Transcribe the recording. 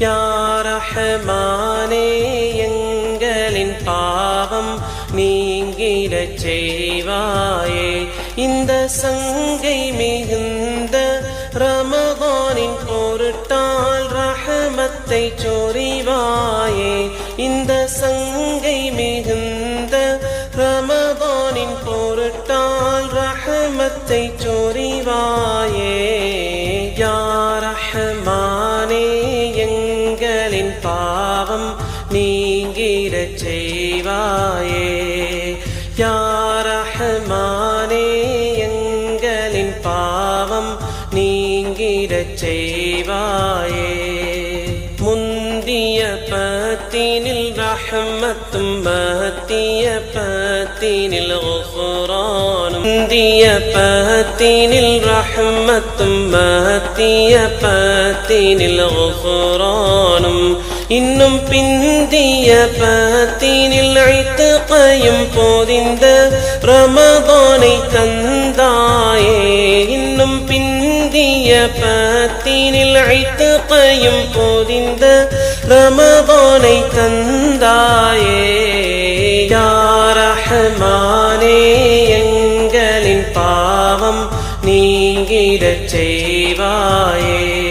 யாரஹமானே எங்களின் பாவம் நீங்கிடச் செய்வாயே. இந்த சங்கை மிகுந்த ரமதானின் பொருட்டால் ரஹமத்தை சொறிவாயே இந்த சங்கை மிகுந்த ரமதானின் பொருட்டால் ரஹமத்தை சொறிவாயே பாவம் நீங்கிடச் செய்வாயே யா ரஹ்மானே எங்களின் பாவம் நீங்கிடச் செய்வாயே முந்திய பத்தினில் ரஹமத்தும் மத்திய பத்தினில் குரானும் முந்திய பத்தினில் ரஹமத்தும் மத்திய பத்தினில் குரானும் இன்னும் பிந்திய பாத்தீனில் அழைத்து பயம் போதிந்த ரமதானை தந்தாயே. இன்னும் பிந்திய பாத்தீனில் அழைத்து பயம் போதிந்த ரமதானை தந்தாயே. யாரஹமானே எங்களின் பாவம் நீங்கிடச் செய்வாயே.